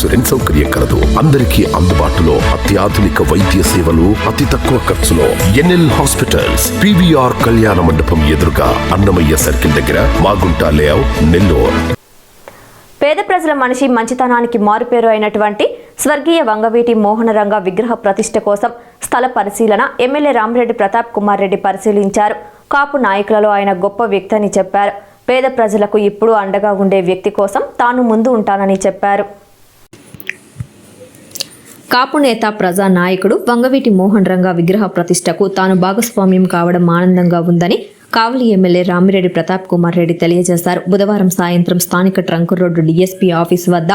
Insurance సౌకర్యం కలదు. అందరికీ అందుబాటులో అత్యాధునిక వైద్య సేవలు అతి తక్కువ ఖర్చులో ఎన్ఎల్ హాస్పిటల్స్ పివిఆర్ కళ్యాణ మండపం ఎదురుగా అన్నమయ్య సర్కిల్ దగ్గర మాగుంట లేఅవుట్ నెల్లూరు. పేద ప్రజల మనిషి మంచితనానికి మారుపేరు అయినటువంటి స్వర్గీయ వంగవీటి మోహనరంగ విగ్రహ ప్రతిష్ఠ కోసం స్థల పరిశీలన ఎమ్మెల్యే రామిరెడ్డి ప్రతాప్ కుమార్ రెడ్డి పరిశీలించారు. కాపు నాయకులలో ఆయన గొప్ప వ్యక్తి అని చెప్పారు. పేద ప్రజలకు ఇప్పుడు అండగా ఉండే వ్యక్తి కోసం తాను ముందు ఉంటానని చెప్పారు. కాపు నేత ప్రజా నాయకుడు వంగవీటి మోహన్ రంగ విగ్రహ ప్రతిష్టకు తాను భాగస్వామ్యం కావడం ఆనందంగా ఉందని కావలి ఎమ్మెల్యే రామిరెడ్డి ప్రతాప్ కుమార్ రెడ్డి తెలియజేశారు. బుధవారం సాయంత్రం స్థానిక ట్రంక్ రోడ్డు డీఎస్పీ ఆఫీస్ వద్ద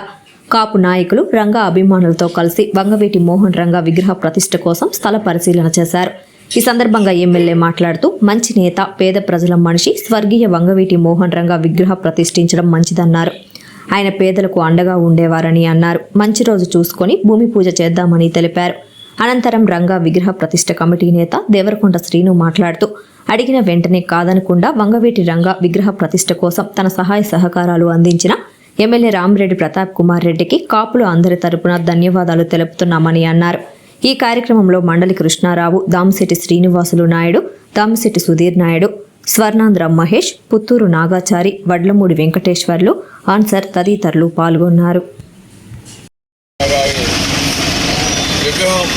కాపు నాయకులు రంగ అభిమానులతో కలిసి వంగవీటి మోహన్ రంగ విగ్రహ ప్రతిష్ఠ కోసం స్థల పరిశీలన చేశారు. ఈ సందర్భంగా ఎమ్మెల్యే మాట్లాడుతూ మంచి నేత పేద ప్రజల మనిషి స్వర్గీయ వంగవీటి మోహన్ రంగ విగ్రహ ప్రతిష్ఠించడం మంచిదన్నారు. ఆయన పేదలకు అండగా ఉండేవారని అన్నారు. మంచి రోజు చూసుకొని భూమి పూజ చేద్దామని తెలిపారు. అనంతరం రంగా విగ్రహ ప్రతిష్ఠ కమిటీ నేత దేవరకొండ శ్రీను మాట్లాడుతూ అడిగిన వెంటనే కాదనకుండా వంగవీటి రంగా విగ్రహ ప్రతిష్ఠ కోసం తన సహాయ సహకారాలు అందించిన ఎమ్మెల్యే రామిరెడ్డి ప్రతాప్ కుమార్ రెడ్డికి కాపులు అందరి తరపున ధన్యవాదాలు తెలుపుతున్నామని అన్నారు. ఈ కార్యక్రమంలో మండలి కృష్ణారావు దామశెట్టి శ్రీనివాసులు నాయుడు దామశెట్టి సుధీర్ నాయుడు స్వర్ణాంధ్ర మహేష్ పుత్తూరు నాగాచారి వడ్లమూడి వెంకటేశ్వర్లు ఆన్సర్ తదితరులు పాల్గొన్నారు. విగ్రహం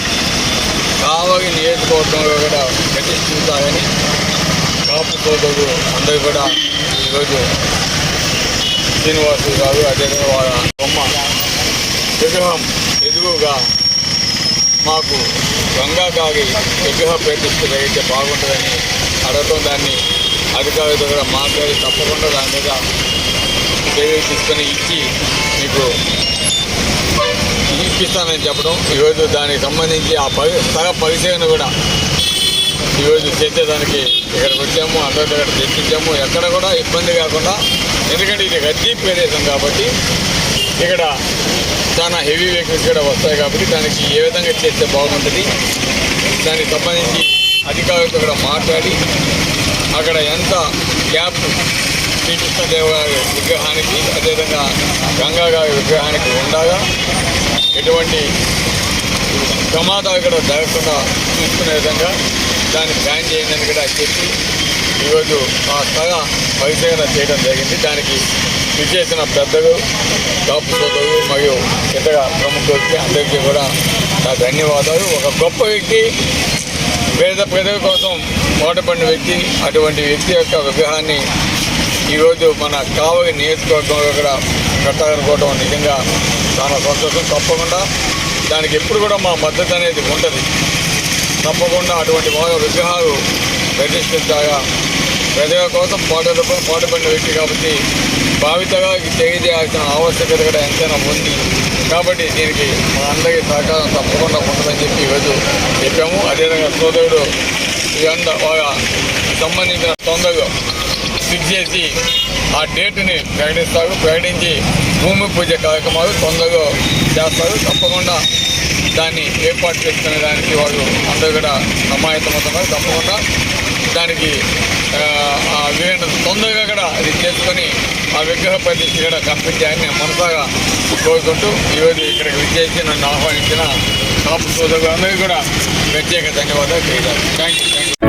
కావగి నియోజకవర్గంలో కూడా ప్రతిష్ఠించాలని కాపు సోదరులు అందరూ కూడా ఈరోజు శ్రీనివాసు గారు అదేవిధంగా వాళ్ళ బొమ్మ విగ్రహం ఎదుగుగా మాకు గంగా గారి విగ్రహ ప్రతిష్ఠ అయితే బాగుంటుందని అడగటం దాన్ని అధికారులతో కూడా మాట్లాడి తప్పకుండా దాని మీద చర్యలు తీసుకొని ఇచ్చి మీకు ఇప్పిస్తానని చెప్పడం. ఈరోజు దానికి సంబంధించి ఆ పరి స్థల పరిశీలన కూడా ఈరోజు చేసేదానికి ఇక్కడికి వచ్చాము అందరి దగ్గర తెప్పించాము. ఎక్కడ కూడా ఇబ్బంది కాకుండా ఎందుకంటే ఇది రద్దీ ప్రదేశం కాబట్టి ఇక్కడ చాలా హెవీ వెహికల్స్ కూడా వస్తాయి కాబట్టి దానికి ఏ విధంగా చేస్తే బాగుంటుంది దానికి సంబంధించి అధికారులతో కూడా మాట్లాడి అక్కడ ఎంత గ్యాప్ శ్రీకృష్ణదేవ గారి విగ్రహానికి అదేవిధంగా గంగా గారి విగ్రహానికి ఉండగా ఎటువంటి ప్రమాదాలు కూడా జరగకుండా చూసుకునే విధంగా దాన్ని ప్లాన్ చేయండి కూడా చెప్పి ఈరోజు ఆ స్థల పరిశీలన చేయడం జరిగింది. దానికి విచ్చేసిన పెద్దలు కాపు సోదరులు మరియు ఇతర ప్రముఖులకి అందరికీ కూడా నా ధన్యవాదాలు. ఒక గొప్ప వ్యక్తి పేద ప్రజల కోసం ఓటపడిన వ్యక్తి అటువంటి వ్యక్తి యొక్క విగ్రహాన్ని ఈరోజు మన కావలి నియోజకవర్గంలో కూడా కట్టాలనుకోవడం నిజంగా చాలా సంతోషం. తప్పకుండా దానికి ఎప్పుడు కూడా మా మద్దతు అనేది ఉంటుంది. తప్పకుండా అటువంటి వాళ్ళ విగ్రహాలు ప్రతిష్ఠించాగా ప్రజల కోసం పాటు పాటుపడిన వ్యక్తి కాబట్టి భావితగా తెలియజేయాల్సిన ఆవశ్యకత కూడా ఎంతైనా ఉంది. కాబట్టి దీనికి మా అందరికీ సహకారం తప్పకుండా ఉంటుందని చెప్పి ఈరోజు చెప్పాము. అదేవిధంగా సోదరుడు ఇదంతా వాళ్ళ సంబంధించిన తొందరగా ఫిక్స్ చేసి ఆ డేట్ని ప్రకటిస్తారు. ప్రకటించి భూమి పూజ కార్యక్రమాలు తొందరగా చేస్తారు. తప్పకుండా దాన్ని ఏర్పాటు చేసుకునే దానికి వాళ్ళు అందరూ కూడా సమాయత్తమవుతున్నారు తప్పకుండా దానికి తొందరగా కూడా ఇది చేసుకొని ఆ విగ్రహ ప్రతిష్ఠ కూడా కంప్లీట్ నేను మనసాగా కోరుకుంటూ ఈరోజు ఇక్కడికి విచ్చేసి నన్ను ఆహ్వానించిన కాపు సోదరులందరికీ కూడా ప్రత్యేక ధన్యవాదాలు చేయాలి thank you thank you